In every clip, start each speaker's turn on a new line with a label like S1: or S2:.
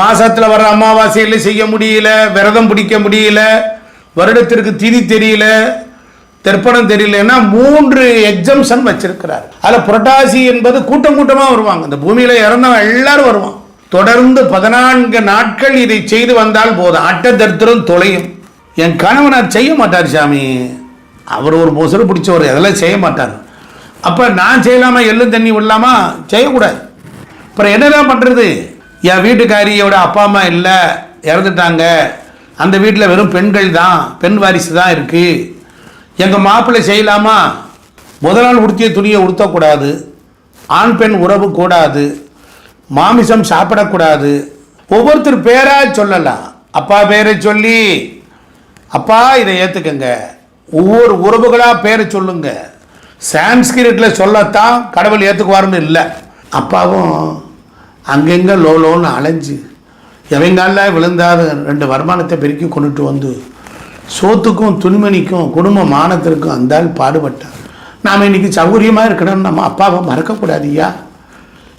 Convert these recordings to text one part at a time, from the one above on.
S1: மாசத்துல வர்ற அமாவாசையில் செய்ய முடியல விரதம் பிடிக்க முடியல வருடத்திற்கு திதி தெரியல தெற்பனம் தெரியலன்னா மூன்று எக்ஸம்ஷன் வச்சிருக்கிறார். அதில் புரட்டாசி என்பது கூட்டம் கூட்டமாக வருவாங்க. இந்த பூமியில் இறந்தவன் எல்லாரும் வருவான். தொடர்ந்து பதினான்கு நாட்கள் இதை செய்து வந்தால் போதும். அட்ட தரித்திரம் தொலையும். என் கணவனார் செய்ய மாட்டார் சாமி. அவர் ஒரு பொசுறு பிடிச்சவர் அதெல்லாம் செய்ய மாட்டார். அப்போ நான் செய்யலாமா எள்ளும் தண்ணி விடலாமா? செய்யக்கூடாது. அப்புறம் என்னதான் பண்ணுறது என் வீட்டுக்காரியோட அப்பா அம்மா இல்லை இறந்துட்டாங்க. அந்த வீட்டில் வெறும் பெண்கள் தான். பெண் வாரிசு தான் இருக்குது எங்கள் மாப்பிள்ளை செய்யலாமா? முதல் நாள் உடுத்திய துணியை உடுத்தக்கூடாது. ஆண் பெண் உறவு கூடாது. மாமிசம் சாப்பிடக்கூடாது. ஒவ்வொருத்தர் பேராக சொல்லலாம். அப்பா பேரை சொல்லி அப்பா இதை ஏற்றுக்கங்க ஒவ்வொரு உறவுகளாக பேரை சொல்லுங்க. சான்ஸ்கிரிட்டில் சொல்லத்தான் கடவுள் ஏற்றுக்குவாருன்னு இல்லை. அப்பாவும் அங்கெங்கே லோ லோன்னு அலைஞ்சு எவங்கால விழுந்தாத ரெண்டு வருமானத்தை பெருக்கி கொண்டுட்டு வந்து சோத்துக்கும் துணிமணிக்கும் குடும்ப மானத்திற்கும் அந்தால் பாடுபட்டார் நாம் இன்னைக்கு சௌகரியமாக இருக்கணும் நம்ம அப்பாவை மறக்கக்கூடாது ஐயா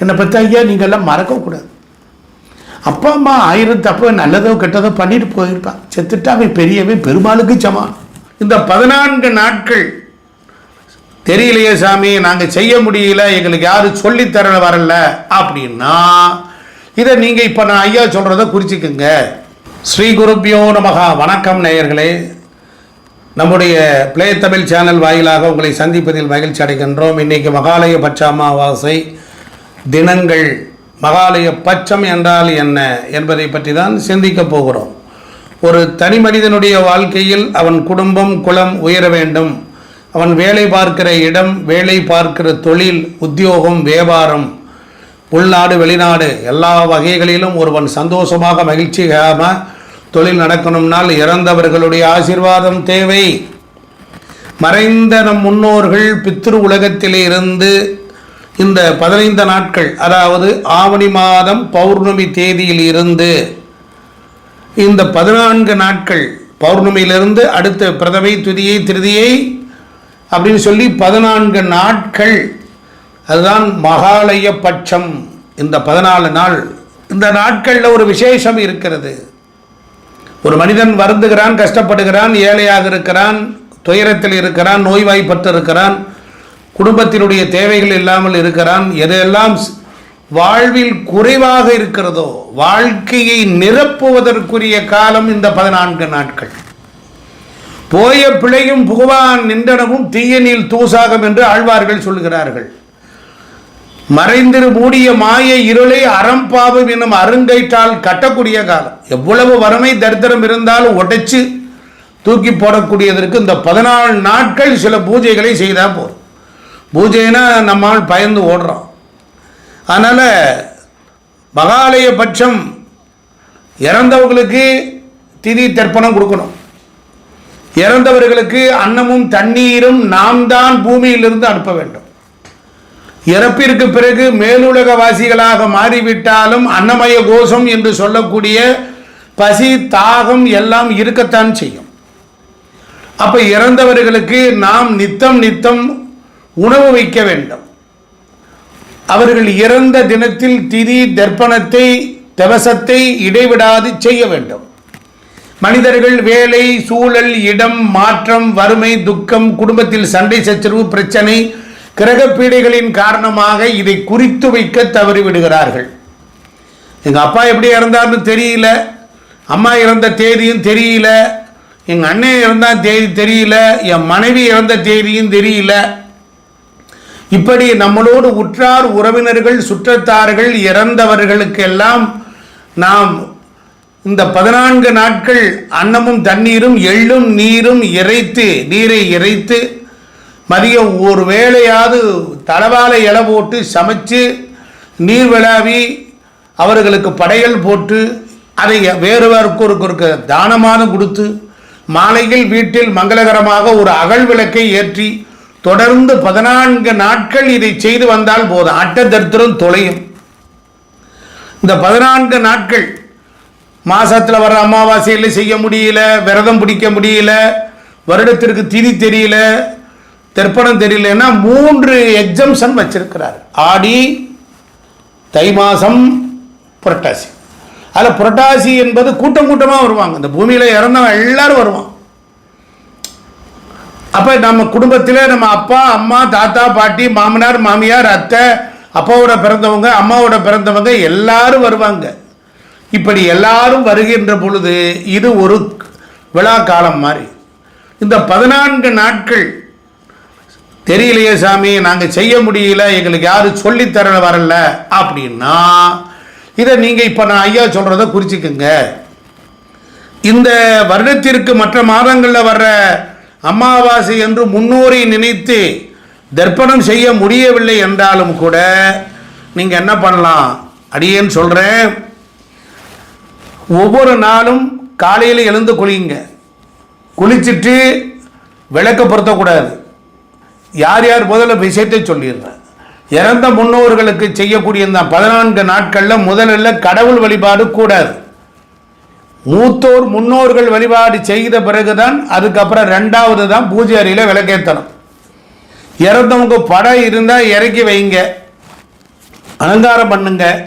S1: என்னை பற்றி ஐயா நீங்கள்லாம் மறக்கக்கூடாது? அப்பா அம்மா ஆயிரம் தப்போ நல்லதோ கெட்டதோ பண்ணிட்டு போயிருப்பான் செத்துட்டு அவன் பெரியவன் பெருமாளுக்கு சமான் இந்த பதினான்கு நாட்கள் தெரியலையே சாமி நாங்கள் செய்ய முடியல எங்களுக்கு யாரும் சொல்லித்தர வரல அப்படின்னா இதை நீங்கள் இப்போ நான் ஐயா சொல்கிறத குறிச்சிக்கோங்க. ஸ்ரீ குருப்பியோ நமகா. வணக்கம் நேயர்களே. நம்முடைய பிளே தமிழ் சேனல் வாயிலாக உங்களை சந்திப்பதில் மகிழ்ச்சி அடைகின்றோம். இன்றைக்கு மகாலய பட்ச அமாவாசை தினங்கள். மகாலய பட்சம் என்றால் என்ன என்பதை பற்றி தான் சிந்திக்கப் போகிறோம். ஒரு தனி மனிதனுடைய வாழ்க்கையில் அவன் குடும்பம் குலம் உயர வேண்டும். அவன் வேலை பார்க்கிற இடம் வேலை பார்க்கிற தொழில் உத்தியோகம் வியாபாரம் உள்நாடு வெளிநாடு எல்லா வகைகளிலும் ஒருவன் சந்தோஷமாக மகிழ்ச்சியாக தொழில் நடக்கணும்னால் இறந்தவர்களுடைய ஆசீர்வாதம் தேவை. மறைந்த நம் முன்னோர்கள் பித்ரு உலகத்திலே இருந்து இந்த பதினைந்து நாட்கள் அதாவது ஆவணி மாதம் பௌர்ணமி தேதியில் இருந்து இந்த பதினான்கு நாட்கள் பௌர்ணமியிலிருந்து அடுத்த பிரதமை துதியை திருதியை அப்படின்னு சொல்லி பதினான்கு நாட்கள். அதுதான் மகாலய பட்சம். இந்த பதினாலு நாள். இந்த நாட்களில் ஒரு விசேஷம் இருக்கிறது. ஒரு மனிதன் வருந்துகிறான் கஷ்டப்படுகிறான் ஏழையாக இருக்கிறான் துயரத்தில் இருக்கிறான் நோய்வாய்ப்பட்டு இருக்கிறான் குடும்பத்தினுடைய தேவைகள் இல்லாமல் இருக்கிறான். எதையெல்லாம் ஸ்- வாழ்வில் குறைவாக இருக்கிறதோ வாழ்க்கையை நிரப்புவதற்குரிய காலம் இந்த பதினான்கு நாட்கள். போய பிழையும் புகுவான் நின்றனவும் தீயனில் தூசாகம் என்று ஆழ்வார்கள் சொல்கிறார்கள் மறைந்திரு மூடிய மாய இருளை அறம்பாவம் என்னும் அருங்கயிற்றால் கட்டக்கூடிய காலம். எவ்வளவு வறுமை தரித்திரம் இருந்தாலும் உடைச்சு தூக்கி போடக்கூடியதற்கு இந்த பதினாலு நாட்கள் சில பூஜைகளை செய்தால் போதும். பூஜைனா நம்மால் பயந்து ஓடுறோம். அதனால் மகாலய பட்சம் இறந்தவங்களுக்கு திதி தர்ப்பணம் கொடுக்கணும். இறந்தவர்களுக்கு அன்னமும் தண்ணீரும் நாம் தான் பூமியிலிருந்து அனுப்ப வேண்டும். இறப்பிற்கு பிறகு மேலுலக வாசிகளாக மாறிவிட்டாலும் அன்னமய கோஷம் என்று சொல்லக்கூடிய பசி தாகம் எல்லாம் இருக்கத்தான் செய்யும். அப்ப இறந்தவர்களுக்கு நாம் நித்தம் நித்தம் உணவு வைக்க வேண்டும். அவர்கள் இறந்த தினத்தில் திதி தர்ப்பணத்தை தவசத்தை இடைவிடாது செய்ய வேண்டும். மனிதர்கள் வேலை சூழல் இடம் மாற்றம் வறுமை துக்கம் குடும்பத்தில் சண்டை சச்சரவு பிரச்சனை கிரக பீடைகளின் காரணமாக இதை குறித்து வைக்க தவறிவிடுகிறார்கள். எங்கள் அப்பா எப்படி இறந்தார்னு தெரியல. அம்மா இறந்த தேதியும் தெரியல. எங்கள் அண்ணன் இறந்தால் தேதி தெரியல. என் மனைவி இறந்த தேதியும் தெரியல. இப்படி நம்மளோடு உற்றார் உறவினர்கள் சுற்றத்தார்கள் இறந்தவர்களுக்கெல்லாம் நாம் இந்த பதினான்கு நாட்கள் அன்னமும் தண்ணீரும் எள்ளும் நீரும் இறைத்து நீரை இறைத்து மதியம் ஒரு வேளையாவது தளவாலை இலை போட்டு சமைச்சு நீர் விழாவி அவர்களுக்கு படையல் போட்டு அதை வேறு வேறுக்கு தானமாக கொடுத்து மாலையில் வீட்டில் மங்களகரமாக ஒரு அகல் விளக்கை ஏற்றி தொடர்ந்து பதினான்கு நாட்கள் இதை செய்து வந்தால் போதும். அட்ட தொலையும். இந்த பதினான்கு நாட்கள் மாசத்துல வர்ற அமாவாசையில் செய்ய முடியல விரதம் பிடிக்க முடியல வருடத்திற்கு திதி தெரியல தெற்பனம் தெரியலன்னா மூன்று எக்ஸம்ஷன் வச்சிருக்கிறார். ஆடி தை மாசம் புரட்டாசி. அதில் புரட்டாசி என்பது கூட்டம் கூட்டமாக வருவாங்க. இந்த பூமியில் இறந்தவன் எல்லாரும் வருவான். அப்போ நம்ம குடும்பத்தில் நம்ம அப்பா அம்மா தாத்தா பாட்டி மாமனார் மாமியார் அத்தை அப்பாவோட பிறந்தவங்க அம்மாவோட பிறந்தவங்க எல்லாரும் வருவாங்க. இப்படி எல்லாரும் வருகின்ற பொழுது இது ஒரு விழா காலம் மாதிரி. இந்த பதினான்கு நாட்கள் தெரியலையே சாமி நாங்கள் செய்ய முடியல எங்களுக்கு யாரும் சொல்லித்தர வரல அப்படின்னா இதை நீங்கள் இப்போ நான் ஐயா சொல்கிறத குறிச்சிக்கோங்க. இந்த வருடத்திற்கு மற்ற மாதங்களில் வர்ற அமாவாசை என்று முன்னோரை நினைத்து தர்ப்பணம் செய்ய முடியவில்லை என்றாலும் கூட நீங்கள் என்ன பண்ணலாம்? அடியேன்னு சொல்கிறேன் ஒவ்வொரு நாளும் காலையில் எழுந்து குளிங்க குளிச்சுட்டு விளக்க பொருத்தக்கூடாது. யார் யார் முதல்ல விஷயத்தை சொல்லிடுறேன். இறந்த முன்னோர்களுக்கு செய்யக்கூடிய இந்த பதினான்கு நாட்களில் முதல்ல கடவுள் வழிபாடு கூடாது. மூத்தோர் முன்னோர்கள் வழிபாடு செய்த பிறகுதான் அதுக்கப்புறம் ரெண்டாவது தான் பூஜை அறையில் விளக்கேற்றணும் இறந்தவங்க படம் இருந்தால் இறக்கி வைங்க. அலங்காரம் பண்ணுங்கள்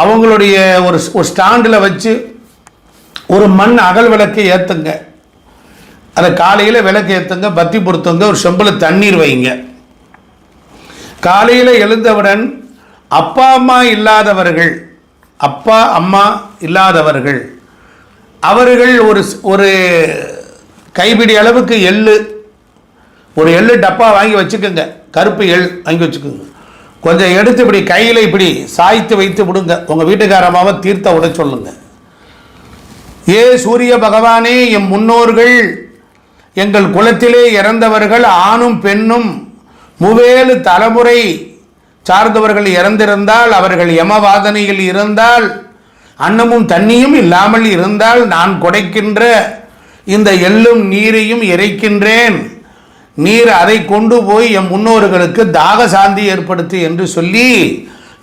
S1: அவங்களுடைய ஒரு ஒரு ஸ்டாண்டில் வச்சு ஒரு மண் அகல் விளக்கை ஏற்றுங்க அதை காலையில் விளக்கு ஏற்றுங்க பத்தி பொருத்துங்க ஒரு செம்பில் தண்ணீர் வைங்க. காலையில் எழுந்தவுடன் அப்பா அம்மா இல்லாதவர்கள் அப்பா அம்மா இல்லாதவர்கள் அவர்கள் ஒரு ஒரு கைப்பிடி அளவுக்கு எள்ளு ஒரு எள்ளு டப்பா வாங்கி வச்சுக்கோங்க. கருப்பு எள் வாங்கி வச்சுக்கோங்க. கொஞ்சம் எடுத்து இப்படி கையில் இப்படி சாய்த்து வைத்து விடுங்க. உங்கள் வீட்டுக்காரமாக தீர்த்த விட சொல்லுங்க. ஏ சூரிய பகவானே எம் முன்னோர்கள் எங்கள் குலத்திலே இறந்தவர்கள் ஆணும் பெண்ணும் முவேலு தலைமுறை சார்ந்தவர்கள் இறந்திருந்தால் அவர்கள் யமவாதனையில் இருந்தால் அன்னமும் தண்ணியும் இல்லாமல் இருந்தால் நான் கொடைக்கின்ற இந்த எள்ளும் நீரையும் இறைக்கின்றேன். நீர் அதை கொண்டு போய் எம் முன்னோர்களுக்கு தாக சாந்தி ஏற்படுத்து என்று சொல்லி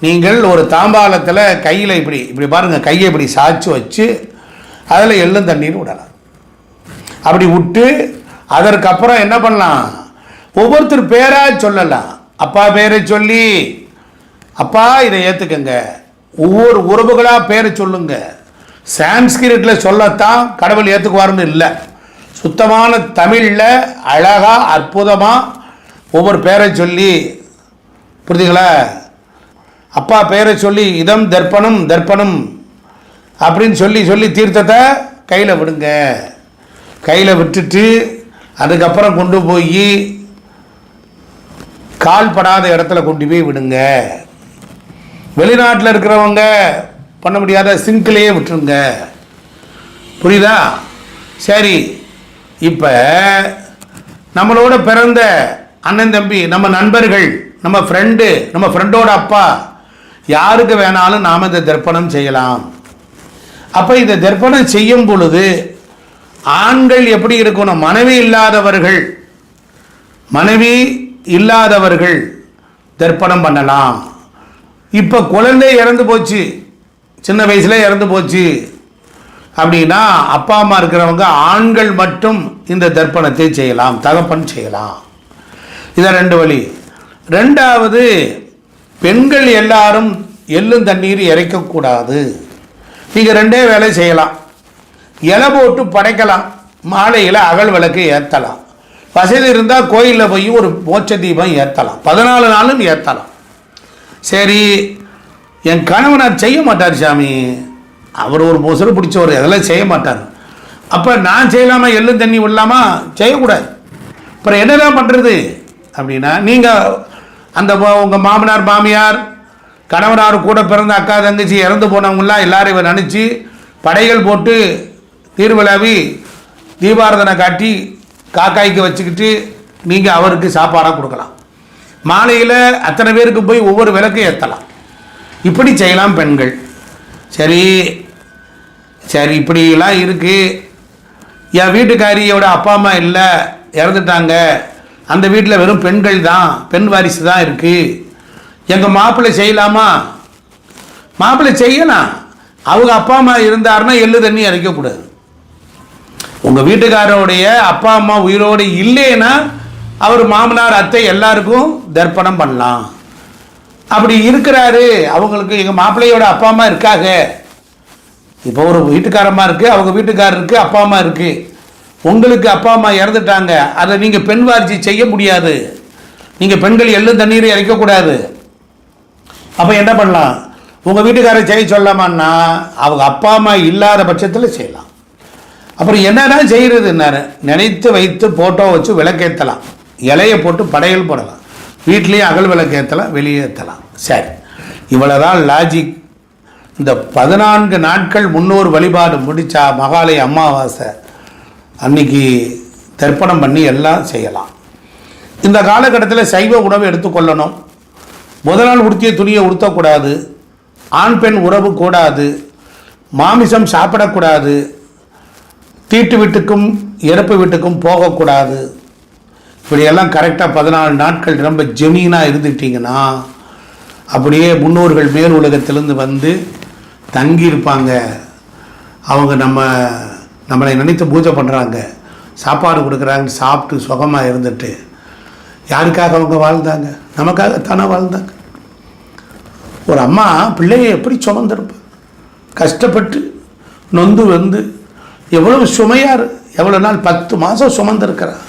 S1: நீங்கள் ஒரு தாம்பாலத்தில் கையில் இப்படி இப்படி பாருங்கள் கையை இப்படி சாய்ச்சி வச்சு அதில் எள்ளும் தண்ணீர் விடலாம். அப்படி விட்டு அதற்கப்புறம் என்ன பண்ணலாம்? ஒவ்வொருத்தர் பேராக சொல்லலாம். அப்பா பேரை சொல்லி அப்பா இதை ஏற்றுக்கங்க ஒவ்வொரு உறவுகளாக பேரை சொல்லுங்க. சான்ஸ்கிரிட்டில் சொல்லத்தான் கடவுள் ஏற்றுக்குவாருன்னு இல்லை. சுத்தமான தமிழில் அழகாக அற்புதமாக ஒவ்வொரு பேரை சொல்லி புரியுதுங்களா அப்பா பேரை சொல்லி இதம் தர்ப்பணம் தர்ப்பணம் அப்படின்னு சொல்லி சொல்லி தீர்த்தத்தை கையில் விடுங்க. கையில் விட்டுட்டு அதுக்கப்புறம் கொண்டு போய் கால் படாத இடத்துல கொண்டு போய் விடுங்க. வெளிநாட்டில் இருக்கிறவங்க பண்ண முடியாத சிங்கிலேயே விட்டுருங்க. புரியுதா? சரி இப்போ நம்மளோட பிறந்த அண்ணன் தம்பி நம்ம நண்பர்கள் நம்ம ஃப்ரெண்டு நம்ம ஃப்ரெண்டோட அப்பா யாருக்கு வேணாலும் நாம் இந்த தர்ப்பணம் செய்யலாம். அப்போ இந்த தர்ப்பணம் செய்யும் பொழுது ஆண்கள் எப்படி இருக்கணும்? மனைவி இல்லாதவர்கள் மனைவி இல்லாதவர்கள் தர்ப்பணம் பண்ணலாம். இப்போ குழந்தை இறந்து போச்சு சின்ன வயசுல இறந்து போச்சு அப்படின்னா அப்பா அம்மா இருக்கிறவங்க ஆண்கள் மட்டும் இந்த தர்ப்பணத்தை செய்யலாம் தகப்பன் செய்யலாம். இதை ரெண்டு வழி. ரெண்டாவது பெண்கள் எல்லாரும் எள்ளும் தண்ணீர் இறைக்கக்கூடாது. நீங்கள் ரெண்டே வேலை செய்யலாம். இலை போட்டு படைக்கலாம். மாலையில் அகல் விளக்கு ஏற்றலாம் வசதி இருந்தால் கோயிலில் போய் ஒரு மோட்ச தீபம் ஏற்றலாம் பதினாலு நாளும் ஏற்றலாம் சரி என் கணவனார் செய்ய மாட்டார் சாமி. அவர் ஒரு பொசுறு பிடிச்சவர் அதெல்லாம் செய்ய மாட்டார். அப்போ நான் செய்யலாமா எள்ளும் தண்ணி விடலாமா? செய்யக்கூடாது. அப்புறம் என்னதான் பண்ணுறது அப்படின்னா நீங்கள் அந்த உங்கள் மாமனார் மாமியார் கணவனார் கூட பிறந்த அக்கா தங்கச்சி இறந்து போனவங்களாம் எல்லாரும் இவர் நினச்சி படைகள் போட்டு தீர்விழாவி தீபாரதனை காட்டி காக்காய்க்கு வச்சுக்கிட்டு நீங்கள் அவருக்கு சாப்பாடாக கொடுக்கலாம். மாலையில் அத்தனை பேருக்கு போய் ஒவ்வொரு விளக்கும் ஏற்றலாம் இப்படி செய்யலாம் பெண்கள். சரி சரி இப்படிலாம் இருக்குது என் வீட்டுக்காரியோட அப்பா அம்மா இல்லை இறந்துட்டாங்க. அந்த வீட்டில் வெறும் பெண்கள் தான் பெண் வாரிசு தான் இருக்குது எங்கள் மாப்பிள்ளை செய்யலாமா? மாப்பிள்ளை செய்யலாம் அவங்க அப்பா அம்மா இருந்தாருன்னா எள்ளு தண்ணி இறைக்கக்கூடாது உங்கள் வீட்டுக்காரோடைய அப்பா அம்மா உயிரோடு இல்லைன்னா அவர் மாமனார் அத்தை எல்லாருக்கும் தர்ப்பணம் பண்ணலாம். அப்படி இருக்கிறாரு. அவங்களுக்கு எங்கள் மாப்பிள்ளையோட அப்பா அம்மா இருக்காங்க. இப்போ ஒரு வீட்டுக்காரம்மா இருக்குது அவங்க வீட்டுக்காரருக்கு அப்பா அம்மா இருக்குது உங்களுக்கு அப்பா அம்மா இறந்துட்டாங்க. அதை நீங்கள் பெண் வாரிச்சு செய்ய முடியாது. நீங்கள் பெண்கள் எள்ளும் தண்ணீரை இறைக்கக்கூடாது அப்போ என்ன பண்ணலாம்? உங்கள் வீட்டுக்காரர் செய்ய சொல்லாமான்னா அவங்க அப்பா அம்மா இல்லாத பட்சத்தில் செய்யலாம். அப்புறம் என்னதான் செய்கிறதுன்னாரு நினைத்து வைத்து போட்டோ வச்சு விளக்கேற்றலாம் இலையை போட்டு படையல் போடலாம். வீட்லேயும் அகல் விளக்கேற்றலாம் வெளியே ஏற்றலாம் சரி. இவ்வளோதான் லாஜிக் இந்த பதினான்கு நாட்கள் முன்னோர் வழிபாடு முடித்தா மகாலய அமாவாசை அன்னைக்கு தர்ப்பணம் பண்ணி எல்லாம் செய்யலாம். இந்த காலகட்டத்தில் சைவ உணவு எடுத்துக்கொள்ளணும் முதல் நாள் உடுத்திய துணியை உடுத்தக்கூடாது. ஆண் பெண் உறவு கூடாது. மாமிசம் சாப்பிடக்கூடாது. தீட்டு வீட்டுக்கும் இறப்பு வீட்டுக்கும் போகக்கூடாது. இப்படியெல்லாம் கரெக்டாக பதினாலு நாட்கள் ரொம்ப ஜெமீனாக இருந்துட்டீங்கன்னா அப்படியே முன்னோர்கள் மேல் உலகத்திலேருந்து வந்து தங்கியிருப்பாங்க. அவங்க நம்ம நம்மளை நினைத்து பூஜை பண்ணுறாங்க சாப்பாடு கொடுக்குறாங்கன்னு சாப்பிட்டு சுகமாக இருந்துட்டு. யாருக்காக அவங்க வாழ்ந்தாங்க? நமக்காகத்தானே வாழ்ந்தாங்க. ஒரு அம்மா பிள்ளையை எப்படி சுமந்திருப்பா கஷ்டப்பட்டு நொந்து வந்து எவ்வளவு சுமையார் எவ்வளோ நாள் பத்து மாதம் சுமந்திருக்கிறான்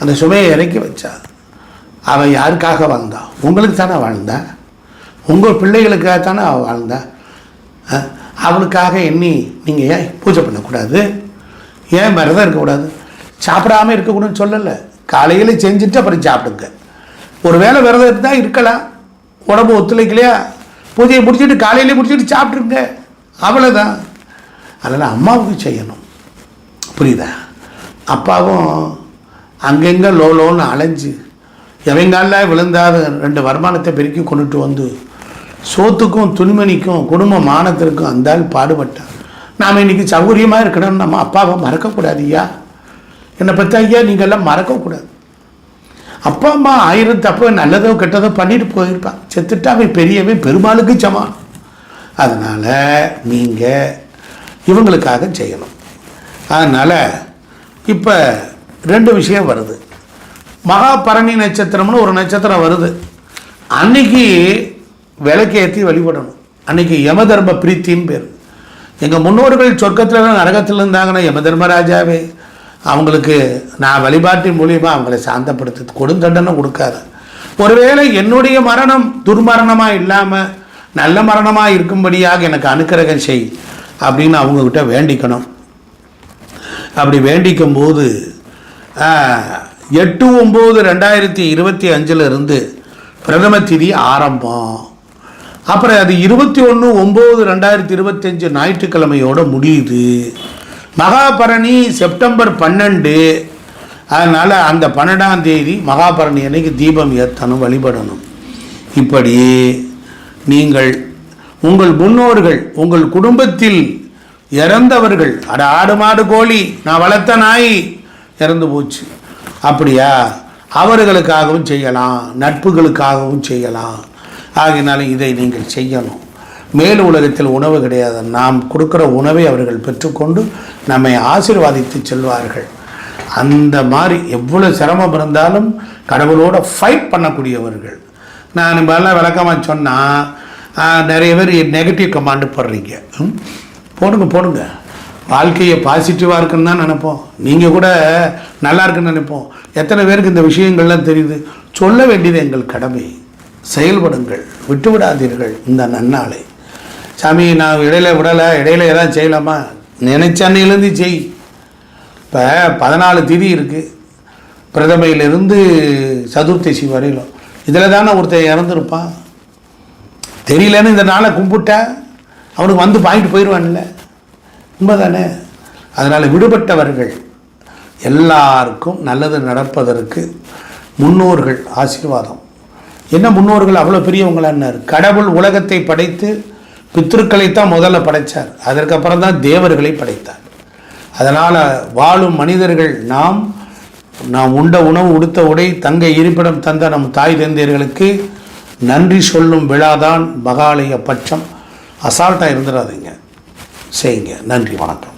S1: அந்த சுமையை இறக்கி வச்சா அவன் யாருக்காக வாழ்ந்தா உங்களுக்கு தானே வாழ்ந்தா? உங்கள் பிள்ளைகளுக்காக தானே அவள் வாழ்ந்தா? அவளுக்காக எண்ணி நீங்கள் ஏன் பூஜை பண்ணக்கூடாது? ஏன் விரதம் இருக்கக்கூடாது? சாப்பிடாம இருக்கக்கூடாதுன்னு சொல்லலை. காலையில் செஞ்சுட்டு அப்புறம் சாப்பிடுங்க. ஒரு வேளை விரதம் இருந்தால் இருக்கலாம். உடம்பு ஒத்துழைக்கலையா? பூஜையை முடிச்சுட்டு காலையிலே முடிச்சுட்டு சாப்பிட்ருங்க அவ்வளோதான் அதனால் அம்மாவுக்கு செய்யணும். புரியுதா? அப்பாவும் அங்கங்கே லோ லோன்னு அலைஞ்சு எவங்கால விழுந்தாத ரெண்டு வருமானத்தை பெருக்கி கொண்டுட்டு வந்து சோத்துக்கும் துணிமணிக்கும் குடும்ப மானத்திற்கும் அந்தால் ஆள் நாம் இன்றைக்கி சௌகரியமாக இருக்கணும்னு நம்ம அப்பாவை மறக்கக்கூடாது ஐயா. என்னை பற்றி ஐயா நீங்கள்லாம் மறக்கக்கூடாது. அப்பா அம்மா ஆயிரம் தப்பு நல்லதோ கெட்டதோ பண்ணிட்டு போயிருப்பான். செத்துட்டாவே பெரியவன் பெருமாளுக்கு சமான் அதனால் நீங்கள் இவங்களுக்காக செய்யணும். அதனால் இப்போ ரெண்டு விஷயம் வருது. மகா பரணி நட்சத்திரம்னு ஒரு நட்சத்திரம் வருது. அன்னைக்கு விளக்கேற்றி வழிபடணும். அன்னைக்கு யம தர்ம பிரீத்தின்னு பேர். எங்கள் முன்னோர்கள் சொர்க்கத்தில் நரகத்தில் இருந்தாங்கன்னா யம தர்மராஜாவே அவங்களுக்கு நான் வழிபாட்டின் மூலியமாக அவங்களை சாந்தப்படுத்து கொடுந்தண்டனை கொடுக்காத. ஒருவேளை என்னுடைய மரணம் துர்மரணமாக இல்லாமல் நல்ல மரணமாக இருக்கும்படியாக எனக்கு அனுக்கிரகம் செய் அப்படின்னு அவங்கக்கிட்ட வேண்டிக்கணும். அப்படி வேண்டிக்கும் போது எட்டு ஒம்பது ரெண்டாயிரத்தி இருபத்தி அஞ்சுல இருந்து பிரதம திதி ஆரம்பம். அப்புறம் அது இருபத்தி ஒன்று ஒம்பது ரெண்டாயிரத்தி இருபத்தஞ்சு ஞாயிற்றுக்கிழமையோட முடியுது. மகாபரணி செப்டம்பர் பன்னெண்டு. அதனால் அந்த பன்னெண்டாம் தேதி மகாபரணி அன்னைக்கு தீபம் ஏற்றணும் வழிபடணும். இப்படி நீங்கள் உங்கள் முன்னோர்கள் உங்கள் குடும்பத்தில் இறந்தவர்கள் அட ஆடு மாடு கோழி நான் வளர்த்த நாய் இறந்து போச்சு. அப்படியா? அவர்களுக்காகவும் செய்யலாம் நட்புகளுக்காகவும் செய்யலாம். ஆகையினால இதை நீங்கள் செய்யணும். மேல் உலகத்தில் உணவு கிடையாது. நாம் கொடுக்குற உணவை அவர்கள் பெற்றுக்கொண்டு நம்மை ஆசீர்வாதித்து செல்வார்கள். அந்த மாதிரி எவ்வளோ சிரமம் இருந்தாலும் கடவுளோட ஃபைட் பண்ணக்கூடியவர்கள். நான் இப்போல்லாம் விளக்கமாக சொன்னால் நிறைய பேர் நெகட்டிவ் கமாண்டு போடுறீங்க. ம்? போடுங்க போடுங்க. வாழ்க்கையை பாசிட்டிவாக இருக்குன்னு தான் நினைப்போம். நீங்கள் கூட நல்லா இருக்குன்னு நினைப்போம். எத்தனை பேருக்கு இந்த விஷயங்கள்லாம் தெரியுது? சொல்ல வேண்டியது எங்கள் கடமை. செயல்படுங்கள். விட்டு விடாதீர்கள் இந்த நன்னாளை. சாமி நான் இடையில விடலை. இடையில எதாவது செய்யலாமா? நினைச்ச அன்னையிலேருந்து செய். இப்போ பதினாலு திதி இருக்குது பிரதமையிலிருந்து சதுர்த்தசி வரையிலும். இதில் தானே ஒருத்தன் இறந்துருப்பான். தெரியலன்னு இந்த நாளை கும்பிட்டா அவனுக்கு வந்து வாங்கிட்டு போயிடுவான்ல உண்மைதானே? அதனால் விடுபட்டவர்கள் எல்லாருக்கும் நல்லது நடப்பதற்கு முன்னோர்கள் ஆசீர்வாதம். என்ன முன்னோர்கள்? அவ்வளோ பெரியவங்களான்னார். கடவுள் உலகத்தை படைத்து பித்திருக்களைத்தான் முதல்ல படைத்தார் அதற்கப்புறம் தான் தேவர்களை படைத்தார். அதனால் வாழும் மனிதர்கள் நாம் நாம் உண்ட உணவு உடுத்த உடை தங்க இருப்பிடம் தந்த நம் தாய் தந்தையர்களுக்கு நன்றி சொல்லும் விழாதான் மகாலய பட்சம். அசால்ட்டாக இருந்துடாதீங்க செய்யுங்க. நன்றி வணக்கம்.